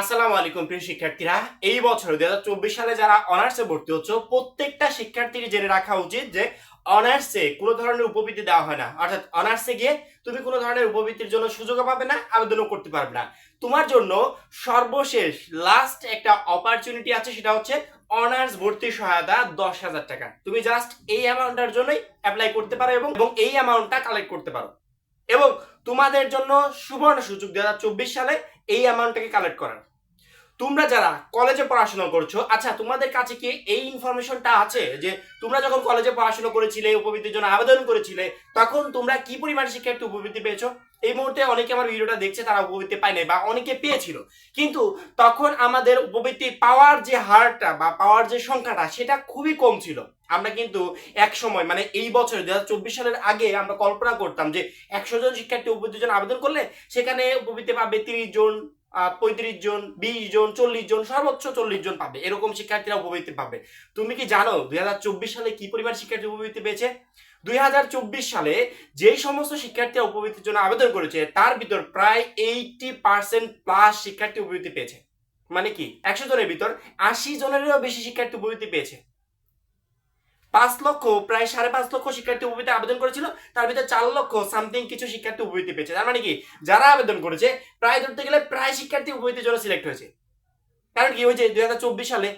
আসসালামু আলাইকুম প্রিয় শিক্ষার্থীরা, এই বছর দুই হাজার চব্বিশ সালে যারা অনার্সে ভর্তি হচ্ছে, প্রত্যেকটা শিক্ষার্থীর জেনে রাখা উচিত যে অনার্সে কোনো ধরনের উপবৃত্তি দেওয়া হয় না। অর্থাৎ অনার্সে গিয়ে তুমি কোনো ধরনের উপবৃত্তির জন্য সুযোগও পাবে না, আবেদনও করতে পারবে না। তোমার জন্য সর্বশেষ লাস্ট একটা অপরচুনিটি আছে, সেটা হচ্ছে অনার্স ভর্তি সহায়তা দশ হাজার টাকা। তুমি জাস্ট এই অ্যামাউন্টটার জন্যই অ্যাপ্লাই করতে পারো এবং এই অ্যামাউন্টটা কালেক্ট করতে পারো। এবং তোমাদের জন্য সুবর্ণ সুযোগ দু হাজার চব্বিশ সালে এই অ্যামাউন্টটাকে কালেক্ট করার। তোমরা যারা কলেজে পড়াশোনা করছ আচ্ছা তোমাদের কাছে কি এই ইনফরমেশনটা আছে যে তোমরা যখন কলেজে পড়াশোনা করেছিলে, উপবৃত্তির জন্য আবেদন করেছিলে, তখন তোমরা কি পরিমাণ শিক্ষার্থী উপবৃত্তি পেয়েছ? এই মুহূর্তে অনেকে আমার ভিডিওটা দেখছে, তারা উপবৃত্তি পায় নাই বা অনেকে পেয়েছিল। কিন্তু তখন আমাদের উপবৃত্তি পাওয়ার যে হারটা বা পাওয়ার যে সংখ্যাটা, সেটা খুবই কম ছিল। আমরা কিন্তু এক সময় মানে এই বছর দু হাজার চব্বিশ সালের আগে আমরা কল্পনা করতাম যে একশো জন শিক্ষার্থী উপবৃত্তির জন্য আবেদন করলে সেখানে উপবৃত্তি পাবে তিরিশ জন পঁয়ত্রিশ জন, বিশ জন, চল্লিশ জন, সর্বোচ্চ চল্লিশ জন পাবে। এরকম শিক্ষার্থীরা উপবৃত্তি পাবে। তুমি কি জানো চব্বিশ সালে কি পরিমাণ শিক্ষার্থী উপবৃত্তি পেয়েছে? দুই হাজার চব্বিশ সালে যেই সমস্ত শিক্ষার্থীরা উপবৃত্তির জন্য আবেদন করেছে, তার ভিতর প্রায় এইটি পার্সেন্ট প্লাস শিক্ষার্থী উপবৃত্তি পেয়েছে। মানে কি? একশো জনের ভিতর আশি জনেরও বেশি শিক্ষার্থী উপবৃত্তি পেয়েছে। পাঁচ লক্ষ, প্রায় সাড়ে পাঁচ লক্ষ শিক্ষার্থী উপবৃত্তি আবেদন করেছিল, তার ভিতরে চার লক্ষ সামথিং কিছু শিক্ষার্থী উপবৃত্তি পেয়েছে। তার মানে কি? যারা আবেদন করেছে, প্রায় ধরতে গেলে প্রায় শিক্ষার্থী উপবৃত্তির জন্য সিলেক্ট হয়েছে। কারণ কি? যে দুই সালে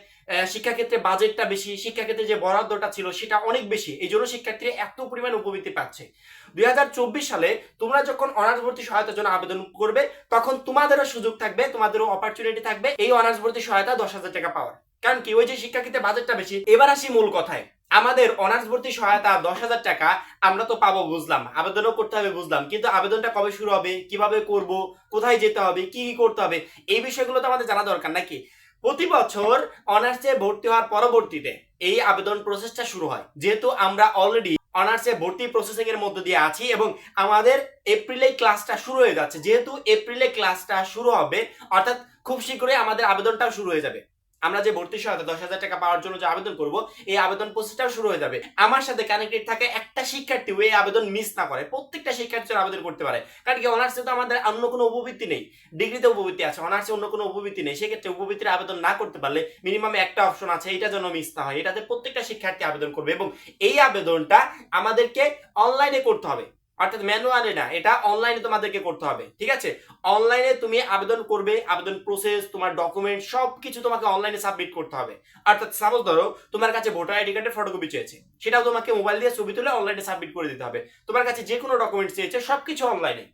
শিক্ষাক্ষেত্রে বাজেটটা বেশি, শিক্ষাক্ষেত্রে যে বরাদ্দটা ছিল সেটা অনেক বেশি। এই জন্য শিক্ষার্থীরা এত পরিমাণ উপবৃত্তি পাচ্ছে। দুই হাজার চব্বিশ সালে তোমরা যখন অনার্স ভর্তি সহায়তার জন্য আবেদন করবে, তখন তোমাদেরও সুযোগ থাকবে, তোমাদেরও অপরচুনিটি থাকবে এই অনার্স ভর্তি সহায়তা দশ হাজার টাকা পাওয়ার। কারণ কি? ওই যে শিক্ষাক্ষেত্রে বাজেটটা বেশি, এবার আসি মূল কথায়। আমাদের অনার্স ভর্তি সহায়তা দশ হাজার টাকা, আমরা তো পাবো বুঝলাম, আবেদনও করতে হবে বুঝলাম, কিন্তু আবেদনটা কবে শুরু হবে, কীভাবে করব, কোথায় যেতে হবে, কি কি করতে হবে, এই বিষয়গুলো তো আমাদের জানা দরকার নাকি? প্রতি বছর অনার্সে ভর্তি হওয়ার পরবর্তীতে এই আবেদন প্রসেসটা শুরু হয়। যেহেতু আমরা অলরেডি অনার্সে ভর্তি প্রসেসিং এর মধ্যে দিয়ে আছি এবং আমাদের এপ্রিলে ক্লাসটা শুরু হয়ে যাচ্ছে। যেহেতু এপ্রিলে ক্লাসটা শুরু হবে, অর্থাৎ খুব শীঘ্রই আমাদের আবেদনটাও শুরু হয়ে যাবে। আমরা যে ভর্তি সহায়তা দশ হাজার টাকা পাওয়ার জন্য যে আবেদন করব, এই আবেদন প্রসেসটাও শুরু হয়ে যাবে। আমার সাথে কানেক্টেড থাকে একটা শিক্ষার্থী এই আবেদন মিস না করে। প্রত্যেকটা শিক্ষার্থী আবেদন করতে পারে। কারণ কি অনার্সে তো আমাদের অন্য কোনো উপবৃত্তি নেই। ডিগ্রিতে উপবৃত্তি আছে অনার্সে অন্য কোনো উপবৃত্তি নেই। সেক্ষেত্রে উপবৃত্তির আবেদন না করতে পারলে মিনিমাম একটা অপশন আছে, এটা যেন মিস না হয়। এটাতে প্রত্যেকটা শিক্ষার্থী আবেদন করবে এবং এই আবেদনটা আমাদেরকে অনলাইনে করতে হবে। অর্থাৎ ম্যানুয়ালি না, এটা অনলাইনে তোমাদেরকে করতে হবে, ঠিক আছে? অনলাইনে তুমি আবেদন করবে, আবেদন প্রসেস তোমার ডকুমেন্ট সব কিছু তোমাকে অনলাইনে সাবমিট করতে হবে। অর্থাৎ সাপোজ ধরো, তোমার কাছে ভোটার আইডি কার্ডের ফটোকপি চেয়েছে, সেটাও তোমাকে মোবাইল দিয়ে ছবি তুলে অনলাইনে সাবমিট করে দিতে হবে। তোমার কাছে যে কোনো ডকুমেন্ট চেয়েছে, সবকিছু অনলাইনে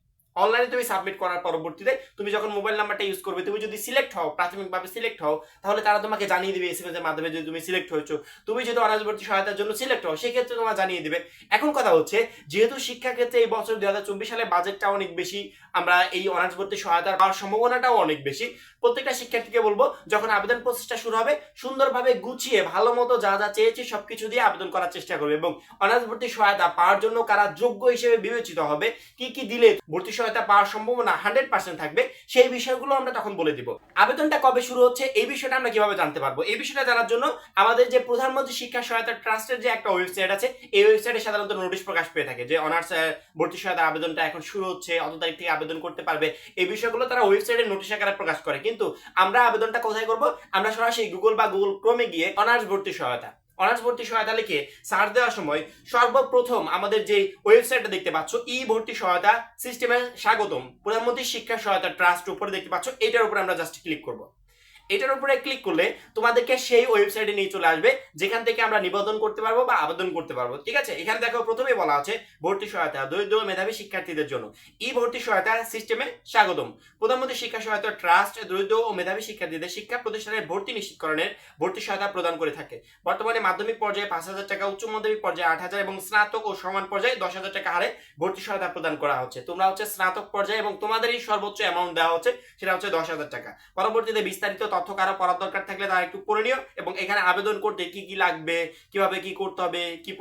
অনলাইনে তুমি সাবমিট করার পরবর্তীতে তুমি যখন মোবাইল নাম্বারটা ইউজ করবে, তুমি যদি সিলেক্ট হও, প্রাথমিকভাবে সিলেক্ট হও, তাহলে তারা তোমাকে জানিয়ে দিবে এসএমএস এর মাধ্যমে যদি তুমি সিলেক্ট হয়েছো। তুমি যদি অনার্সবর্তী সহায়তার জন্য সিলেক্ট হও, সেক্ষেত্রে তোমার জানিয়ে দিবে। এখন কথা হচ্ছে, যেহেতু শিক্ষাক্ষেত্রে এই বছর দুই হাজার চব্বিশ সালে বাজেটটা অনেক বেশি, আমরা এই অনার্স ভর্তি সহায়তা পাওয়ার সম্ভাবনাটাও অনেক বেশি। প্রত্যেকটা শিক্ষার্থীকে বলব, যখন আবেদন প্রসেসটা শুরু হবে, সুন্দরভাবে গুছিয়ে ভালো মতো যা যা চেয়েছে সবকিছু দিয়ে আবেদন করার চেষ্টা করবে। এবং অনার্স ভর্তি সহায়তা পাওয়ার জন্য কারা যোগ্য হিসেবে বিবেচিত হবে, কি কি দিলে ভর্তি সহায়তা পাওয়ার সম্ভাবনা হান্ড্রেড পার্সেন্ট থাকবে, সেই বিষয়গুলো আমরা তখন বলে দিব। আবেদনটা কবে শুরু হচ্ছে, এই বিষয়টা আমরা কীভাবে জানতে পারব? এই বিষয়টা জানার জন্য আমাদের যে প্রধানমন্ত্রী শিক্ষা সহায়তা ট্রাস্টের যে একটা ওয়েবসাইট আছে, এই ওয়েবসাইটে সাধারণত নোটিশ প্রকাশ পেয়ে থাকে যে অনার্স ভর্তি সহায়তা আবেদনটা এখন শুরু হচ্ছে, অত তারিখ থেকে আবেদন করতে পারবে। এই বিষয়গুলো তারা ওয়েবসাইটে নোটিশ আকারে প্রকাশ করে। কিন্তু আমরা আবেদনটা কোথায় করব? আমরা সরাসরি গুগল বা গুগল ক্রোমে গিয়ে অনার্স ভর্তি সহায়তা অনার্স ভর্তি সহায়তা লিখে সার্চ দেওয়ার সময় সর্বপ্রথম আমাদের যে ওয়েবসাইটটা দেখতে পাচ্ছ, ই ভর্তি সহায়তা সিস্টেমে স্বাগতম। প্রধানমন্ত্রী শিক্ষা সহায়তা ট্রাস্ট উপরে দেখতে পাচ্ছ, এটার উপরে আমরা জাস্ট ক্লিক করব। এটার উপরে ক্লিক করলে তোমাদেরকে সেই ওয়েবসাইটে নিয়ে চলে আসবে, যেখান থেকে আমরা নিবন্ধন করতে পারব বা আবেদন করতে পারব, ঠিক আছে? এখানে দেখো প্রথমে বলা আছে ভর্তি সহায়তা, দরিদ্র মেধাবী শিক্ষার্থীদের জন্য। ই ভর্তি সহায়তা সিস্টেমে স্বাগতম। প্রধানমন্ত্রী শিক্ষা সহায়তা ট্রাস্ট দরিদ্র ও মেধাবী শিক্ষার্থীদের শিক্ষা প্রতিষ্ঠানের ভর্তি নিশ্চিতকরণের ভর্তি সহায়তা প্রদান করে থাকে। বর্তমানে মাধ্যমিক পর্যায়ে পাঁচ হাজার টাকা, উচ্চ মাধ্যমিক পর্যায়ে আট হাজার এবং স্নাতক ও সমান পর্যায়ে দশ হাজার টাকা হারে ভর্তি সহায়তা প্রদান করা হচ্ছে। তোমরা হচ্ছে স্নাতক পর্যায়ে এবং তোমাদেরই সর্বোচ্চ অ্যামাউন্ট দেওয়া হচ্ছে, সেটা হচ্ছে দশ হাজার টাকা। পরবর্তীতে বিস্তারিত তথ্য কারও পড়ার দরকার থাকলে তারা একটু পড়ে নিও এবং এখানে আবেদন করতে কি কি লাগবে, কীভাবে কি করতে হবে, কি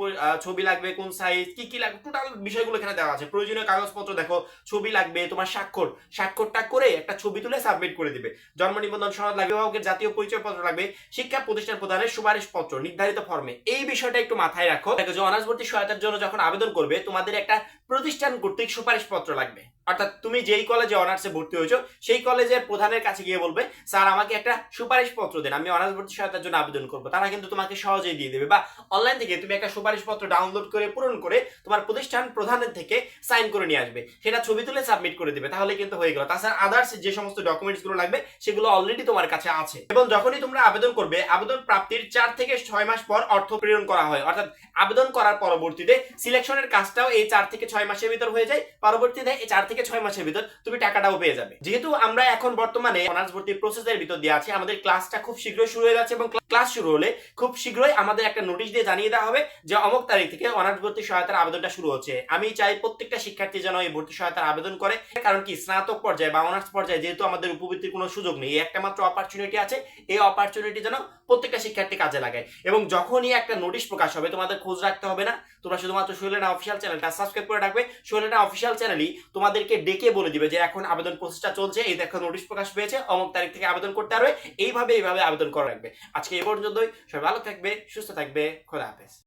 ছবি লাগবে, কোন সাইজ কি কি লাগবে টোটাল বিষয়গুলো এখানে দেওয়া আছে। প্রয়োজনীয় কাগজপত্র দেখো, ছবি লাগবে, তোমার স্বাক্ষর। স্বাক্ষরটা করে একটা ছবি তুলে সাবমিট করে দিবে। জন্ম নিবন্ধন সনদ লাগবে, অভিভাবকের জাতীয় পরিচয়পত্র লাগবে, শিক্ষা প্রতিষ্ঠান প্রদানের সুপারিশপত্র, নির্ধারিত ফর্মে এই বিষয়টা একটু মাথায় রাখো। দেখো যে অনার্স ভর্তি সহায়তার জন্য যখন আবেদন করবে, তোমাদের একটা প্রতিষ্ঠান কর্তৃক সুপারিশ পত্র লাগবে। অর্থাৎ তুমি যেই কলেজে অনার্সে ভর্তি হয়েছো, সেই কলেজের প্রধানের কাছে গিয়ে বলবে, স্যার, আমাকে একটা সুপারিশপত্র দেন। আমি অনার্স ভর্তি সহায়তার জন্য আবেদন করব। তারা কিন্তু তোমাকে সহজেই দিয়ে দেবে। বা অনলাইন থেকে তুমি একটা সুপারিশপত্র ডাউনলোড করে, পূরণ করে তোমার প্রতিষ্ঠান প্রধানের থেকে সাইন করে নিয়ে আসবে। সেটা ছবি তুলে সাবমিট করে দিবে। তাহলে কিন্তু হয়ে গেল। তাছাড়া আদার্স যে সমস্ত ডকুমেন্টসগুলো লাগবে, সেগুলো অলরেডি তোমার কাছে আছে। এবং যখনই তোমরা আবেদন করবে, আবেদন প্রাপ্তির চার থেকে ছয় মাস পর অর্থ প্রেরণ করা হয়। অর্থাৎ আবেদন করার পরবর্তীতে সিলেকশনের কাজটাও এই চার থেকে ছয় মাসের ভিতর হয়ে যায়। পরবর্তীতে এই চার থেকে ছয় মাসের ভিতর তুমি টাকাটাও পেয়ে যাবে। যেহেতু আমরা এখন বর্তমানে অনার্স ভর্তির প্রসেসের ভিতর দিয়ে আছি। আমাদের ক্লাসটা খুব শীঘ্রই শুরু হয়ে যাচ্ছে এবং ক্লাস শুরু হলে খুব শীঘ্রই আমাদের একটা নোটিশ দিয়ে জানিয়ে দেওয়া হবে যে অমুক তারিখ থেকে অনার্স ভর্তি সহায়তার আবেদনটা শুরু হচ্ছে। আমি চাই প্রত্যেকটা শিক্ষার্থী যেন এই ভর্তি সহায়তার আবেদন করে, কারণ কি স্নাতক পর্যায়ে বা অনার্স পর্যায়ে যেহেতু আমাদের উপবৃত্তির কোনো সুযোগ নেই একটা মাত্র অপরচুনিটি আছে, এই অপরচুনিটি যেন প্রত্যেকটা শিক্ষার্থী কাজে লাগায়। এবং যখনই একটা নোটিশ প্রকাশ হবে, তোমাদের খোঁজ রাখতে হবে না, তোমরা শুধুমাত্র শৈলেনা অফিসিয়াল চ্যানেলটা সাবস্ক্রাইব করে রাখবে। শৈলেনা অফিসিয়াল চ্যানেলই তোমাদেরকে ডেকে বলে দিবে যে এখন আবেদন প্রসেসটা চলছে, এই দেখো নোটিশ প্রকাশ পেয়েছে, অমুক তারিখ থেকে আবেদন করতে পারবে, এইভাবে এইভাবে আবেদন করা লাগবে। আজকে এ পর্যন্তই, সবাই ভালো থাকবে, সুস্থ থাকবে, খোদা হাফেজ।